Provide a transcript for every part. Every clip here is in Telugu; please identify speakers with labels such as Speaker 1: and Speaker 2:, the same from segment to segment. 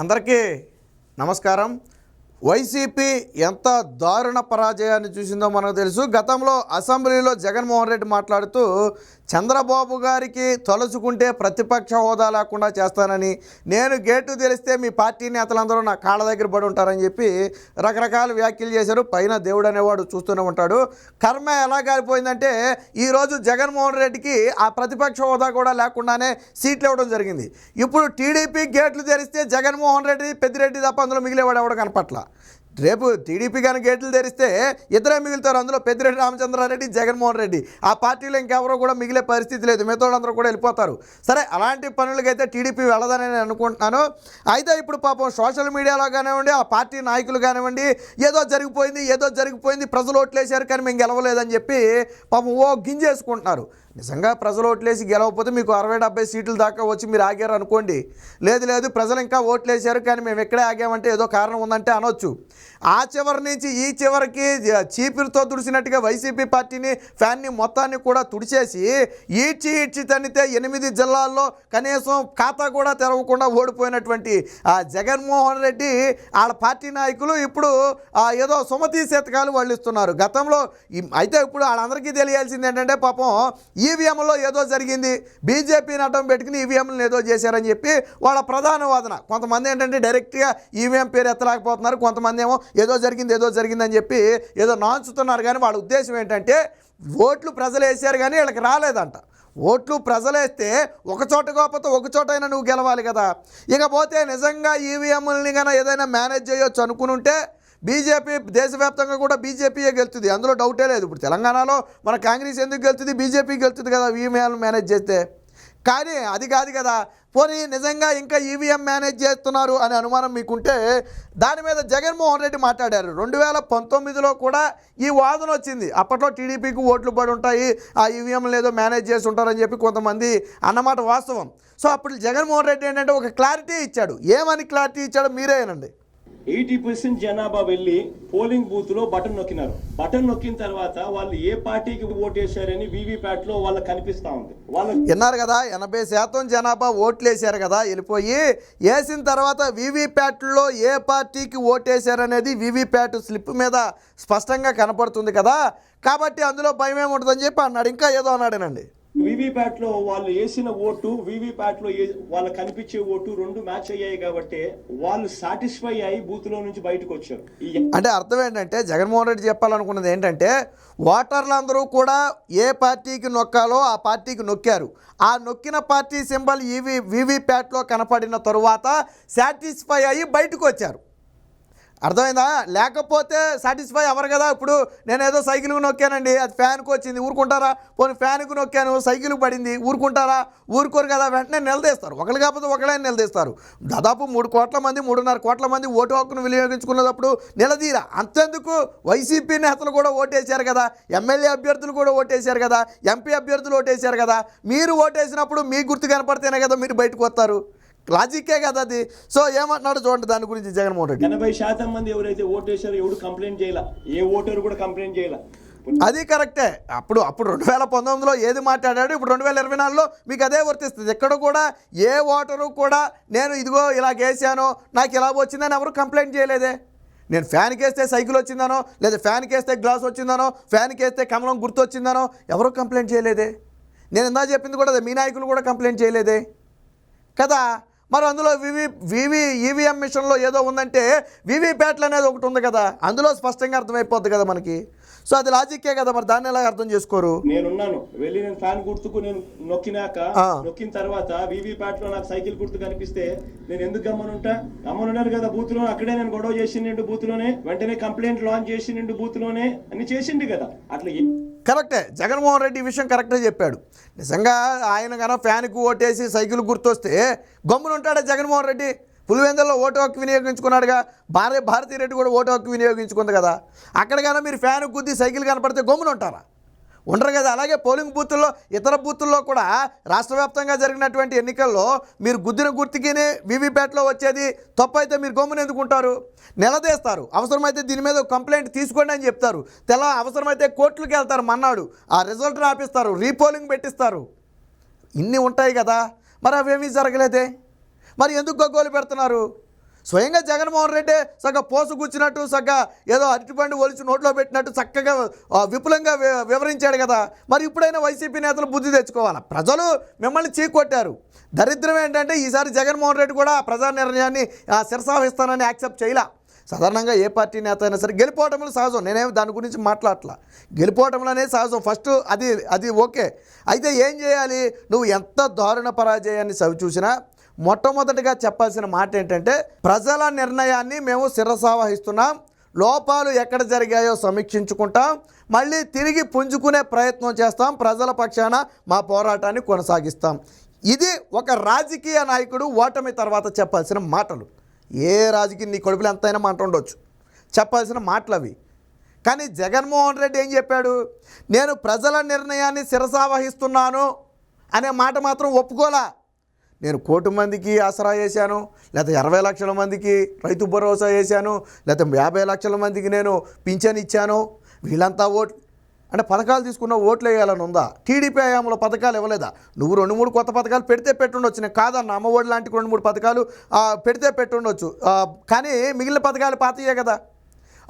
Speaker 1: అందరికీ నమస్కారం. వైసీపీ ఎంత దారుణ పరాజయాన్ని చూసిందో మనకు తెలుసు. గతంలో అసెంబ్లీలో జగన్మోహన్ రెడ్డి మాట్లాడుతూ చంద్రబాబు గారికి తలుచుకుంటే ప్రతిపక్ష హోదా లేకుండా చేస్తానని నేను గేటు తెలిస్తే మీ పార్టీ నేతలందరూ నా కాళ్ళ దగ్గర పడి ఉంటారని చెప్పి రకరకాల వ్యాఖ్యలు చేశారు. పైన దేవుడు అనేవాడు చూస్తూనే ఉంటాడు. కర్మ ఎలా కాలిపోయిందంటే ఈరోజు జగన్మోహన్ రెడ్డికి ఆ ప్రతిపక్ష హోదా కూడా లేకుండానే సీట్లు ఇవ్వడం జరిగింది. ఇప్పుడు టీడీపీ గేట్లు తెరిస్తే జగన్మోహన్ రెడ్డి పెద్దిరెడ్డి తప్ప అందులో మిగిలేవాడు ఎవడు కనపట్ల? రేపు టీడీపీ కానీ గేట్లు తెరిస్తే ఇద్దరే మిగులుతారు. అందులో పెద్దిరెడ్డి రామచంద్రారెడ్డి జగన్మోహన్ రెడ్డి. ఆ పార్టీలో ఇంకెవరో కూడా మిగిలే పరిస్థితి లేదు. మిగతాళ్ళందరూ కూడా వెళ్ళిపోతారు. సరే అలాంటి పనులకైతే టీడీపీ వెళ్ళదని నేను అనుకుంటున్నాను. అయితే ఇప్పుడు పాపం సోషల్ మీడియాలో కానివ్వండి ఆ పార్టీ నాయకులు కానివ్వండి ఏదో జరిగిపోయింది ఏదో జరిగిపోయింది ప్రజలు ఓట్లేశారు కానీ మేము గెలవలేదని చెప్పి పాపం ఓ గింజేసుకుంటున్నారు. నిజంగా ప్రజలు ఓట్లేసి గెలవకపోతే మీకు అరవై డెబ్బై సీట్లు దాకా వచ్చి మీరు ఆగారు అనుకోండి. లేదు లేదు ప్రజలు ఇంకా ఓట్లేసారు కానీ మేము ఎక్కడే ఆగామంటే ఏదో కారణం ఉందంటే అనొచ్చు. ఆ చివరి నుంచి ఈ చివరికి చీపిరితో తుడిచినట్టుగా వైసీపీ పార్టీని ఫ్యాన్ని మొత్తాన్ని కూడా తుడిచేసి ఈడ్చి ఈడ్చి తన్నితే ఎనిమిది జిల్లాల్లో కనీసం ఖాతా కూడా తెరవకుండా ఓడిపోయినటువంటి ఆ జగన్మోహన్ రెడ్డి వాళ్ళ పార్టీ నాయకులు ఇప్పుడు ఏదో సుమతి శతకాలు వాళ్ళు ఇస్తున్నారు గతంలో అయితే ఇప్పుడు వాళ్ళందరికీ తెలియాల్సింది ఏంటంటే పాపం ఈవీఎంలో ఏదో జరిగింది. బీజేపీని అడ్డం పెట్టుకుని ఈవీఎంలను ఏదో చేశారని చెప్పి వాళ్ళ ప్రధాన వాదన. కొంతమంది ఏంటంటే డైరెక్ట్గా ఈవీఎం పేరు ఎత్తలేకపోతున్నారు. కొంతమంది ఏమో ఏదో జరిగింది ఏదో జరిగిందని చెప్పి ఏదో నాంచుతున్నారు కానీ వాళ్ళ ఉద్దేశం ఏంటంటే ఓట్లు ప్రజలు వేసారు కానీ వీళ్ళకి రాలేదంట. ఓట్లు ప్రజలేస్తే ఒక చోట కాకపోతే ఒక చోట అయినా నువ్వు గెలవాలి కదా. ఇకపోతే నిజంగా ఈవీఎంలని కన్నా ఏదైనా మేనేజ్ చేయొచ్చు అనుకుని ఉంటే బీజేపీ దేశవ్యాప్తంగా కూడా బీజేపీయే గెలుతుంది అందులో డౌటే లేదు. ఇప్పుడు తెలంగాణలో మన కాంగ్రెస్ ఎందుకు గెలుతుంది బీజేపీ గెలుతుంది కదా. ఈవీఎంలు మేనేజ్ చేస్తే. కానీ అది కాదు కదా. పోనీ నిజంగా ఇంకా ఈవీఎం మేనేజ్ చేస్తున్నారు అనే అనుమానం మీకుంటే దాని మీద జగన్మోహన్ రెడ్డి మాట్లాడారు. రెండు వేల పంతొమ్మిదిలో కూడా ఈ వాదన వచ్చింది. అప్పట్లో టీడీపీకి ఓట్లు పడి ఉంటాయి ఆ ఈవీఎంలు ఏదో మేనేజ్ చేసి ఉంటారని చెప్పి కొంతమంది అన్నమాట వాస్తవం. సో అప్పుడు జగన్మోహన్ రెడ్డి ఏంటంటే ఒక క్లారిటీ ఇచ్చాడు. ఏమని క్లారిటీ ఇచ్చాడో మీరేనండి
Speaker 2: ఎయిటీ పర్సెంట్ జనాభా వెళ్ళి పోలింగ్ బూత్లో బటన్ నొక్కినారు. బటన్ నొక్కిన తర్వాత వాళ్ళు ఏ పార్టీకి ఓటేశారని వీవీప్యాట్లో వాళ్ళకి కనిపిస్తా ఉంది. వాళ్ళు
Speaker 1: విన్నారు కదా ఎనభై శాతం జనాభా ఓట్లు వేశారు కదా వెళ్ళిపోయి వేసిన తర్వాత వీవీప్యాట్లో ఏ పార్టీకి ఓటేశారనేది వీవీప్యాట్ స్లిప్ మీద స్పష్టంగా కనపడుతుంది కదా. కాబట్టి అందులో భయం ఏముంటుందని చెప్పి అన్నాడు. ఇంకా ఏదో అన్నాడేనండి?
Speaker 2: వీవీప్యాట్లో వాళ్ళు వేసిన ఓటు వీవీప్యాట్లో వాళ్ళకి కనిపించే ఓటు రెండు మ్యాచ్ అయ్యాయి కాబట్టి వాళ్ళు సాటిస్ఫై అయ్యి బూత్లో నుంచి బయటకు వచ్చారు.
Speaker 1: అంటే అర్థం ఏంటంటే జగన్మోహన్ రెడ్డి చెప్పాలనుకున్నది ఏంటంటే ఓటర్లందరూ కూడా ఏ పార్టీకి నొక్కాలో ఆ పార్టీకి నొక్కారు. ఆ నొక్కిన పార్టీ సింబల్ ఈవీ వీవీప్యాట్లో కనపడిన తరువాత సాటిస్ఫై అయ్యి బయటకు వచ్చారు. అర్థమైందా? లేకపోతే సాటిస్ఫై అవ్వరు కదా? ఇప్పుడు నేను ఏదో సైకిల్కి నొక్కానండి అది ఫ్యాన్కి వచ్చింది ఊరుకుంటారా? పోనీ ఫ్యాన్కి నొక్కాను సైకిల్ పడింది ఊరుకుంటారా? ఊరుకోరు కదా వెంటనే నిలదీస్తారు. ఒకళ్ళు కాకపోతే ఒకళ్ళని నిలదీస్తారు. దాదాపు మూడు కోట్ల మంది మూడున్నర కోట్ల మంది ఓటు హక్కును వినియోగించుకున్నప్పుడు నిలదీరా. అంతెందుకు? వైసీపీ నేతలు కూడా ఓటేశారు కదా ఎమ్మెల్యే అభ్యర్థులు కూడా ఓటేశారు కదా ఎంపీ అభ్యర్థులు ఓటేశారు కదా. మీరు ఓటేసినప్పుడు మీ గుర్తు కనపడితేనే కదా మీరు బయటకు వస్తారు. లాజిక్కే కదా అది. సో ఏమంటున్నాడు చూడండి దాని గురించి జగన్మోహన్ రెడ్డి.
Speaker 2: ఎనభై శాతం మంది ఎవరైతే ఓటేశారో ఎవడు కంప్లైంట్ చేయాల? ఏ ఓటరు కూడా కంప్లైంట్ చేయాల?
Speaker 1: అది కరెక్టే. అప్పుడు అప్పుడు రెండు వేల పంతొమ్మిదిలో ఏది మాట్లాడాడు? ఇప్పుడు రెండు వేల ఇరవై నాలుగులో మీకు అదే వర్తిస్తుంది. ఎక్కడ కూడా ఏ ఓటరు కూడా నేను ఇదిగో ఇలా వేసాను నాకు ఇలా వచ్చిందని ఎవరు కంప్లైంట్ చేయలేదే. నేను ఫ్యాన్కి వేస్తే సైకిల్ వచ్చిందనో లేదా ఫ్యాన్కి వేస్తే గ్లాస్ వచ్చిందనో ఫ్యాన్కి వేస్తే కమలం గుర్తు వచ్చిందనో ఎవరు కంప్లైంట్ చేయలేదే. నేను ఇందా చెప్పింది కూడా మీ నాయకులు కూడా కంప్లైంట్ చేయలేదే. కదా? మరి అందులో వివి వివి ఈవీఎం మిషన్లో ఏదో ఉందంటే వివిప్యాట్లు అనేది ఒకటి ఉంది కదా. అందులో స్పష్టంగా అర్థమైపోద్ది కదా మనకి. సో అది లాజిక్కే కదా మరి దాన్ని ఎలా అర్థం చేసుకోరు?
Speaker 2: నేనున్నాను. వెళ్ళి నేను ఫ్యాన్ గుర్తుకు నేను నొక్కినాక. నొక్కిన తర్వాత వీవీ ప్యాట్లో నాకు సైకిల్ గుర్తు కనిపిస్తే నేను ఎందుకు గమ్మనుంటా? గమ్మనున్నాను కదా బూత్లో అక్కడే నేను గొడవ చేసిండు బూత్లోనే వెంటనే కంప్లైంట్ లాంచ్ చేసిండు బూత్లోనే అన్ని చేసిండు కదా. అట్లా
Speaker 1: కరెక్టే. జగన్మోహన్ రెడ్డి విషయం కరెక్టే చెప్పాడు. నిజంగా ఆయన కన్నా ఫ్యాన్కు ఓటేసి సైకిల్ గుర్తొస్తే గమ్మున ఉంటాడా జగన్మోహన్ రెడ్డి. పులివెందుల్లో ఓటు హక్కు వినియోగించుకున్నాడుగా. భార్య భారతీ రెడ్డి కూడా ఓటు హక్కు వినియోగించుకుంది కదా. అక్కడికైనా మీరు ఫ్యాన్ గుద్ది సైకిల్ కనపడితే గమ్మున ఉంటారా? ఉండరు కదా. అలాగే పోలింగ్ బూతుల్లో ఇతర బూతుల్లో కూడా రాష్ట్ర వ్యాప్తంగా జరిగినటువంటి ఎన్నికల్లో మీరు గుద్దిన గుర్తుకిని వీవీప్యాట్లో వచ్చేది తప్పు అయితే మీరు గమ్మున ఎందుకుంటారు నిలదీస్తారు. అవసరమైతే దీని మీద కంప్లైంట్ తీసుకోండి అని చెప్తారు. తెల అవసరమైతే కోర్టులకు వెళ్తారు మన్నాడు. ఆ రిజల్ట్ రాపిస్తారు. రీపోలింగ్ పెట్టిస్తారు. ఇన్ని ఉంటాయి కదా. మరి అవేమీ జరగలేదే. మరి ఎందుకు గగ్గోలు పెడుతున్నారు? స్వయంగా జగన్మోహన్ రెడ్డి సగ పోసు కూర్చున్నట్టు సగ్గ ఏదో అరటిపండు ఒలిచి నోట్లో పెట్టినట్టు చక్కగా విపులంగా వివరించాడు కదా. మరి ఇప్పుడైనా వైసీపీ నేతలు బుద్ధి తెచ్చుకోవాలి? ప్రజలు మిమ్మల్ని చీకొట్టారు. దరిద్రం ఏంటంటే ఈసారి జగన్మోహన్ రెడ్డి కూడా ప్రజా నిర్ణయాన్ని ఆ, శిరసావహిస్తానని యాక్సెప్ట్ చేయలా. సాధారణంగా ఏ పార్టీ నేత అయినా సరే గెలిపోవటంలో సహజం. నేనేమి దాని గురించి మాట్లాడట్లా. గెలిపోవటంలో అనేది సహజం. ఫస్ట్ అది అది ఓకే. అయితే ఏం చేయాలి? నువ్వు ఎంత దారుణ పరాజయాన్ని సవి చూసినా మొట్టమొదటిగా చెప్పాల్సిన మాట ఏంటంటే ప్రజల నిర్ణయాన్ని మేము శిరసావహిస్తున్నాం. లోపాలు ఎక్కడ జరిగాయో సమీక్షించుకుంటాం. మళ్ళీ తిరిగి పుంజుకునే ప్రయత్నం చేస్తాం. ప్రజల పక్షాన మా పోరాటాన్ని కొనసాగిస్తాం. ఇది ఒక రాజకీయ నాయకుడు ఓటమి తర్వాత చెప్పాల్సిన మాటలు. ఏ రాజకీయ నీ కొడుకులు ఎంతైనా మాట ఉండొచ్చు. చెప్పాల్సిన మాటలు అవి. కానీ జగన్మోహన్ రెడ్డి ఏం చెప్పాడు? నేను ప్రజల నిర్ణయాన్ని శిరసావహిస్తున్నాను అనే మాట మాత్రం ఒప్పుకోలే. నేను కోటి మందికి ఆసరా వేశాను లేకపోతే ఇరవై లక్షల మందికి రైతు భరోసా వేశాను లేకపోతే యాభై లక్షల మందికి నేను పింఛన్ ఇచ్చాను. వీళ్ళంతా ఓట్ అంటే పథకాలు తీసుకున్న ఓట్లు వేయాలని ఉందా? టీడీపీ హయాంలో పథకాలు ఇవ్వలేదా? నువ్వు రెండు మూడు కొత్త పథకాలు పెడితే పెట్టుండొచ్చు. నేను కాదన్న అమ్మఒడి లాంటి రెండు మూడు పథకాలు పెడితే పెట్టుండొచ్చు. కానీ మిగిలిన పథకాలు పాతయ్యే కదా.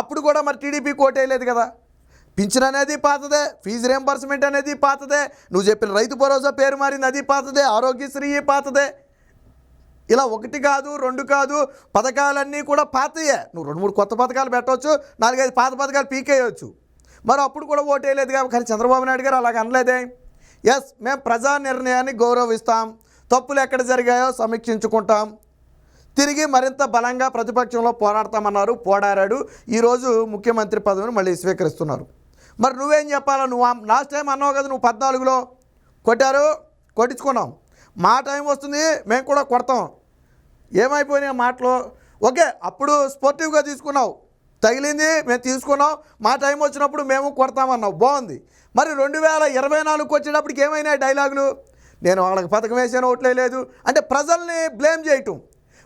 Speaker 1: అప్పుడు కూడా మరి టీడీపీ కోటేయలేదు కదా. పింఛన్ అనేది పాతదే ఫీజు రియంబర్స్మెంట్ అనేది పాతదే నువ్వు చెప్పిన రైతు భరోసా పేరు మారింది అది పాతదే ఆరోగ్యశ్రీ పాతదే. ఇలా ఒకటి కాదు రెండు కాదు పథకాలన్నీ కూడా పాతయే. నువ్వు రెండు మూడు కొత్త పథకాలు పెట్టవచ్చు నాలుగైదు పాత పథకాలు పీకేయచ్చు మరి అప్పుడు కూడా ఓటేయలేదు కాబట్టి కానీ చంద్రబాబు నాయుడు గారు అలాగ అనలేదే. ఎస్ మేము ప్రజా నిర్ణయాన్ని గౌరవిస్తాం. తప్పులు ఎక్కడ జరిగాయో సమీక్షించుకుంటాం. తిరిగి మరింత బలంగా ప్రతిపక్షంలో పోరాడతామన్నారు పోరాడాడు ఈరోజు ముఖ్యమంత్రి పదవిని మళ్ళీ స్వీకరిస్తున్నారు. మరి నువ్వేం చెప్పాలా? నువ్వు లాస్ట్ టైం అన్నావు కదా నువ్వు పద్నాలుగులో. కొట్టారు? కొట్టించుకున్నాం. మా టైం వస్తుంది మేము కూడా కొడతాం. ఏమైపోయినాయి మాటలు? ఓకే అప్పుడు స్పోర్టివ్గా తీసుకున్నావు. తగిలింది మేము తీసుకున్నాం. మా టైం వచ్చినప్పుడు మేము కొడతామన్నావు. బాగుంది. మరి రెండు వేల ఇరవై నాలుగుకి వచ్చేటప్పటికి ఏమైనాయి డైలాగులు నేను వాళ్ళకి పథకం వేసాను ఓట్లే లేదు. అంటే ప్రజల్ని బ్లేమ్ చేయటం.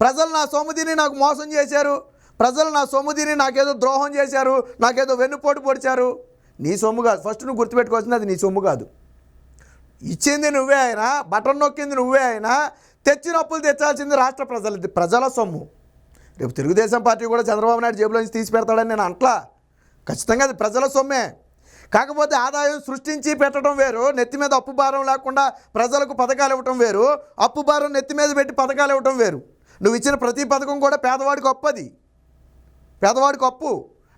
Speaker 1: ప్రజలు నా సొమ్ముదిని నాకు మోసం చేశారు. ప్రజలు నా సొమ్ముదిని నాకేదో ద్రోహం చేశారు. నాకేదో వెన్నుపోటు పొడిచారు. నీ సొమ్ము కాదు. ఫస్ట్ నువ్వు గుర్తుపెట్టుకోవాల్సింది అది నీ సొమ్ము కాదు. ఇచ్చింది నువ్వే అయినా బటన్ నొక్కింది నువ్వే అయినా తెచ్చిన అప్పులు తెచ్చాల్సింది రాష్ట్ర ప్రజలది ప్రజల సొమ్ము. రేపు తెలుగుదేశం పార్టీ కూడా చంద్రబాబు నాయుడు జేబులో నుంచి తీసి పెడతాడని నేను అంట్లా ఖచ్చితంగా అది ప్రజల సొమ్మే. కాకపోతే ఆదాయం సృష్టించి పెట్టడం వేరు నెత్తి మీద అప్పు భారం లేకుండా ప్రజలకు పథకాలు ఇవ్వటం వేరు అప్పు భారం నెత్తి మీద పెట్టి పథకాలు ఇవ్వటం వేరు. నువ్వు ఇచ్చిన ప్రతి పథకం కూడా పేదవాడికి అది పేదవాడికి అప్పు.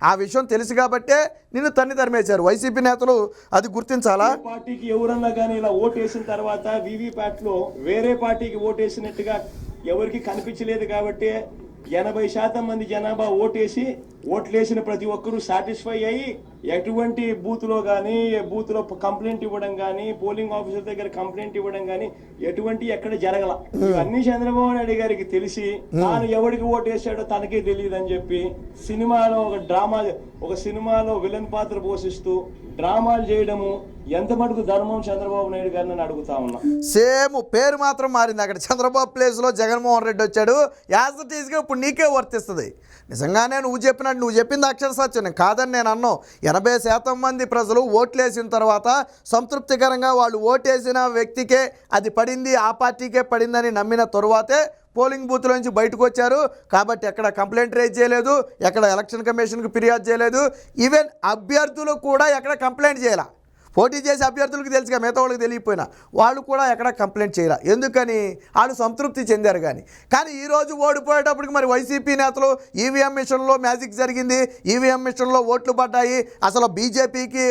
Speaker 1: ఆ విషయం తెలుసు కాబట్టే నిన్ను తన్ని తరిమేశారు. వైసీపీ నేతలు అది గుర్తించాలా?
Speaker 2: పార్టీకి ఎవరన్నా కానీ ఇలా ఓటేసిన తర్వాత వీవీప్యాట్లో వేరే పార్టీకి ఓటేసినట్టుగా ఎవరికి కనిపించలేదు కాబట్టి ఎనభై శాతం మంది జనాభా ఓటేసి ఓట్లేసిన ప్రతి ఒక్కరూ సాటిస్ఫై అయ్యి ఎటువంటి బూత్లో కానీ బూత్లో కంప్లైంట్ ఇవ్వడం కానీ పోలింగ్ ఆఫీసర్ దగ్గర కంప్లైంట్ ఇవ్వడం కానీ ఎటువంటి ఎక్కడ జరగల. ఇవన్నీ చంద్రబాబు నాయుడు గారికి తెలిసి తాను ఎవరికి ఓటేసాడో తనకే తెలియదు అని చెప్పి సినిమాలో ఒక డ్రామా ఒక సినిమాలో విలన్ పాత్ర పోషిస్తూ డ్రామాలు చేయడము ఎంత మటుకు ధర్మం చంద్రబాబు నాయుడు గారిని అడుగుతా ఉన్నా.
Speaker 1: సేమ్ పేరు మాత్రం మారింది అక్కడ. చంద్రబాబు ప్లేస్లో జగన్మోహన్ రెడ్డి వచ్చాడు. యాజ్ ఇట్ ఈస్గా ఇప్పుడు నీకే వర్తిస్తుంది. నిజంగానే నువ్వు చెప్పినట్టు నువ్వు చెప్పింది అక్షర సత్యం. నేను కాదని నేను అన్నాను ఎనభై శాతం మంది ప్రజలు ఓట్లేసిన తర్వాత సంతృప్తికరంగా వాళ్ళు ఓటేసిన వ్యక్తికే అది పడింది ఆ పార్టీకే పడిందని నమ్మిన తరువాతే పోలింగ్ బూత్లోంచి నుంచి బయటకు వచ్చారు. కాబట్టి ఎక్కడ కంప్లైంట్ రేజ్ చేయలేదు ఎక్కడ ఎలక్షన్ కమిషన్కి ఫిర్యాదు చేయలేదు. ఈవెన్ అభ్యర్థులు కూడా ఎక్కడ కంప్లైంట్ చేయాల. పోటీ చేసే అభ్యర్థులకు తెలుసుగా మిగతా వాళ్ళకి తెలియకపోయినా. వాళ్ళు కూడా ఎక్కడ కంప్లైంట్ చేయరా? ఎందుకని? వాళ్ళు సంతృప్తి చెందారు కానీ. కానీ ఈరోజు ఓడిపోయేటప్పటికి మరి వైసీపీ నేతలు ఈవీఎం మిషన్లో మ్యాజిక్ జరిగింది. ఈవీఎం మిషన్లో ఓట్లు పడ్డాయి. అసలు బీజేపీకి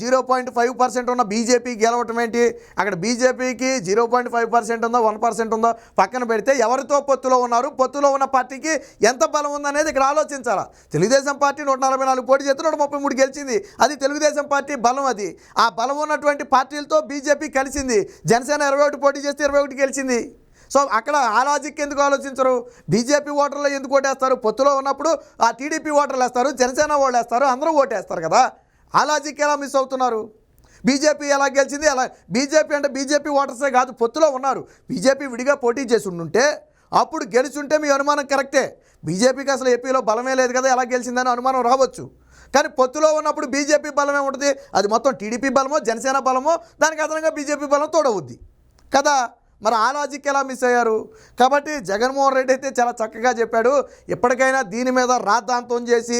Speaker 1: జీరో పాయింట్ ఫైవ్ పర్సెంట్ ఉన్న బీజేపీ గెలవటం ఏంటి? అక్కడ బీజేపీకి జీరో పాయింట్ ఫైవ్ పర్సెంట్ ఉందో వన్ పర్సెంట్ ఉందో? పక్కన పెడితే ఎవరితో పొత్తులో ఉన్నారు? పొత్తులో ఉన్న పార్టీకి ఎంత బలం ఉందనేది ఇక్కడ ఆలోచించాలా? తెలుగుదేశం పార్టీ నూట నలభై నాలుగు పోటీ చేస్తే నూట ముప్పై మూడు గెలిచింది. అది తెలుగుదేశం పార్టీ బలం అది. ఆ బలం ఉన్నటువంటి పార్టీలతో బీజేపీ కలిసింది. జనసేన ఇరవై ఒకటి పోటీ చేస్తే ఇరవై ఒకటి గెలిచింది. సో అక్కడ ఆ లాజిక్ ఎందుకు ఆలోచించరు? బీజేపీ ఓటర్లు ఎందుకు ఓటేస్తారు? పొత్తులో ఉన్నప్పుడు ఆ టీడీపీ ఓటర్లు వేస్తారు జనసేన వాళ్ళు వేస్తారు అందరూ ఓటేస్తారు కదా. ఆ లాజిక్ ఎలా మిస్ అవుతున్నారు? బీజేపీ ఎలా గెలిచింది? ఎలా బీజేపీ అంటే బీజేపీ ఓటర్సే కాదు పొత్తులో ఉన్నారు. బీజేపీ విడిగా పోటీ చేసి ఉండుంటే అప్పుడు గెలిచుంటే మీ అనుమానం కరెక్టే. బీజేపీకి అసలు ఏపీలో బలమే లేదు కదా ఎలా గెలిచిందని అనుమానం రావచ్చు. కానీ పొత్తులో ఉన్నప్పుడు బీజేపీ బలమే ఉంటుంది. అది మొత్తం టీడీపీ బలమో జనసేన బలమో దానికి అదనంగా బీజేపీ బలం తోడవుద్ది. కదా? మరి ఆ లాజిక్ ఎలా మిస్ అయ్యారు? కాబట్టి జగన్మోహన్ రెడ్డి అయితే చాలా చక్కగా చెప్పాడు. ఎప్పటికైనా దీని మీద రాద్ధాంతం చేసి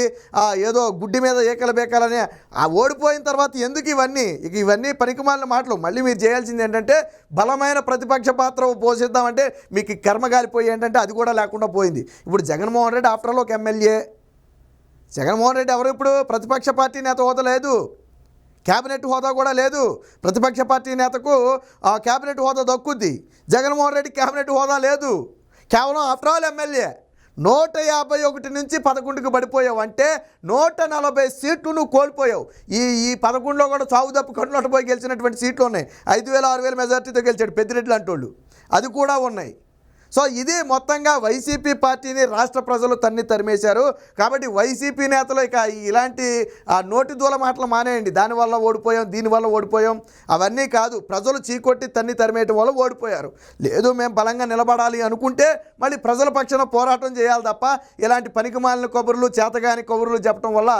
Speaker 1: ఏదో గుడ్డి మీద ఏకల బేకలని ఆ ఓడిపోయిన తర్వాత ఎందుకు ఇవన్నీ? ఇక ఇవన్నీ పనికిమాలిన మాటలు. మళ్ళీ మీరు చేయాల్సింది ఏంటంటే బలమైన ప్రతిపక్ష పాత్ర పోషిద్దామంటే మీకు కర్మ గాలిపోయి ఏంటంటే అది కూడా లేకుండా పోయింది. ఇప్పుడు జగన్మోహన్ రెడ్డి ఆఫ్టర్ ఆల్ ఒక ఎమ్మెల్యే. జగన్మోహన్ రెడ్డి ఎవరు ఇప్పుడు? ప్రతిపక్ష పార్టీ నేత హోదా లేదు. క్యాబినెట్ హోదా కూడా లేదు. ప్రతిపక్ష పార్టీ నేతకు ఆ క్యాబినెట్ హోదా దక్కుద్ది. జగన్మోహన్ రెడ్డి క్యాబినెట్ హోదా లేదు. కేవలం ఆఫ్టర్ ఆల్ ఎమ్మెల్యే నూట యాభై ఒకటి నుంచి పదకొండుకి పడిపోయావు అంటే నూట నలభై సీట్లు నువ్వు కోల్పోయావు. ఈ ఈ పదకొండులో కూడా చావు తప్పు కన్నులట పోయి గెలిచినటువంటి సీట్లు ఉన్నాయి. ఐదు వేల ఆరు వేల మెజార్టీతో గెలిచాడు పెద్దిరెడ్డి లాంటి వాళ్ళు అది కూడా ఉన్నాయి. సో ఇది మొత్తంగా వైసీపీ పార్టీని రాష్ట్ర ప్రజలు తన్ని తరిమేశారు. కాబట్టి వైసీపీ నేతలు ఇక ఇలాంటి ఆ నోటి దూల మాటలు మానేయండి. దానివల్ల ఓడిపోయాం దీనివల్ల ఓడిపోయాం. అవన్నీ కాదు ప్రజలు చీకొట్టి తన్ని తరిమేయటం వల్ల ఓడిపోయారు. లేదు మేము బలంగా నిలబడాలి అనుకుంటే మళ్ళీ ప్రజల పక్షాన పోరాటం చేయాలి తప్ప ఇలాంటి పనికిమాలిన కబుర్లు చేతగాని కబుర్లు చెప్పడం వల్ల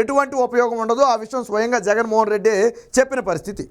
Speaker 1: ఎటువంటి ఉపయోగం ఉండదు. ఆ విషయం స్వయంగా జగన్మోహన్ రెడ్డి చెప్పిన పరిస్థితి.